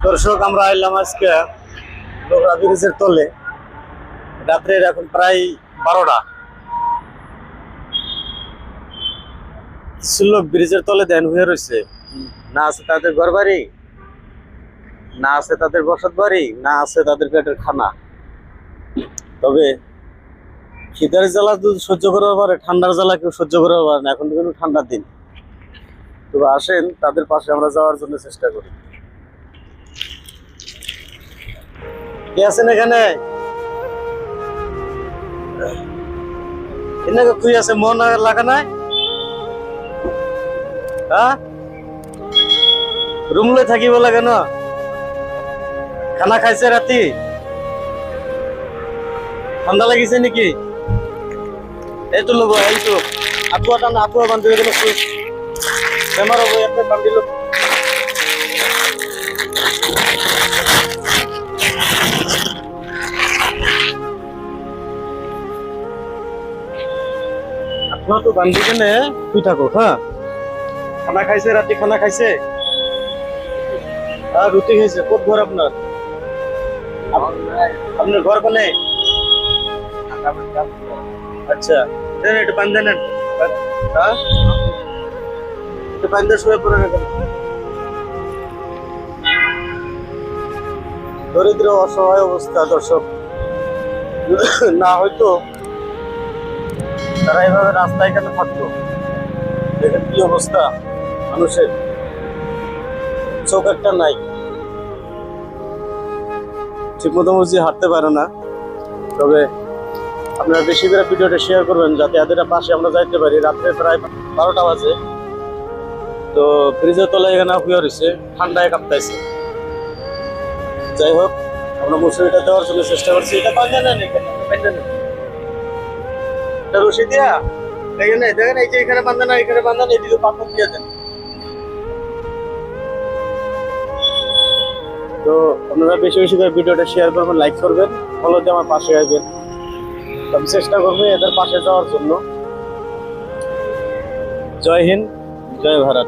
দর্শক, আমরা এলাম আজকে লোকরা ব্রিজের তলে। রাত্রের এখন প্রায় বারোটা। লোক ব্রিজের তলে দেন, হয়ে রয়েছে না আছে তাদের ঘর বাড়ি না আছে তাদের বসত বাড়ি, না আছে তাদের পেটের খানা। তবে খিদের জ্বালা তো সহ্য করার পারে ঠান্ডার জ্বালা কেউ সহ্য করার পারে না। এখন কিন্তু ঠান্ডার দিন। তবে আসেন, তাদের পাশে আমরা যাওয়ার জন্য চেষ্টা করি। কে আছেন এখানে? এনাকে তুই আছে? মন লাগা নাই? হ্যাঁ? রুম লই থাকিব লাগে ন? খানা খাইছে রাতি ঠান্ডা লাগিছে নাকি? এইটো ল'ব, এইটো। আঁঠুৱা টান, আঁঠুৱা বান্ধি শুই। বেমাৰ হ'ব, ইয়াতে বান্ধি আঁঠুৱাটো বান্ধি কেনে শুই থাকক হা খানা খাইছে ৰাতি খানা খাইছে। হ্যাঁ রুটি খাইছে ক'ত ঘৰ আপোনাৰ আপনার ঘর কোনে? আচ্ছা দেন একটু বান্ধে নেন হ্যাঁ? একটু বান্ধে শুয়ে পড়ে রাখেন। দরিদ্র, অসহায় অবস্থা, দর্শক। না, হয়তো তারা এভাবে রাস্তায় কেন থাকতো দেখেন কি অবস্থা মানুষের। চোখ একটা নাই। ঠিক মতো বুঝি হাঁটতে পারে না। তবে আপনারা বেশি করে ভিডিওটা শেয়ার করবেন যাতে এদের পাশে আমরা যাইতে পারি। রাত্রে প্রায় বারোটা বাজে। তো ফ্রিজের তলায় এখানে শুয়ে রয়েছে। ঠান্ডায় কাঁপতাইছে যাই হোক, আমরা মুসুরিটা দেওয়ার জন্য চেষ্টা করছি। এটা বান্ধে দিয়া এখানে বান্ধা এখানে তো আপনারা বেশি বেশি করে ভিডিওটা শেয়ার করবেন লাইক করবেন ফলো আমার পাশে আসবেন আমি চেষ্টা করব এদের পাশে যাওয়ার জন্য। জয় হিন্দ, জয় ভারত।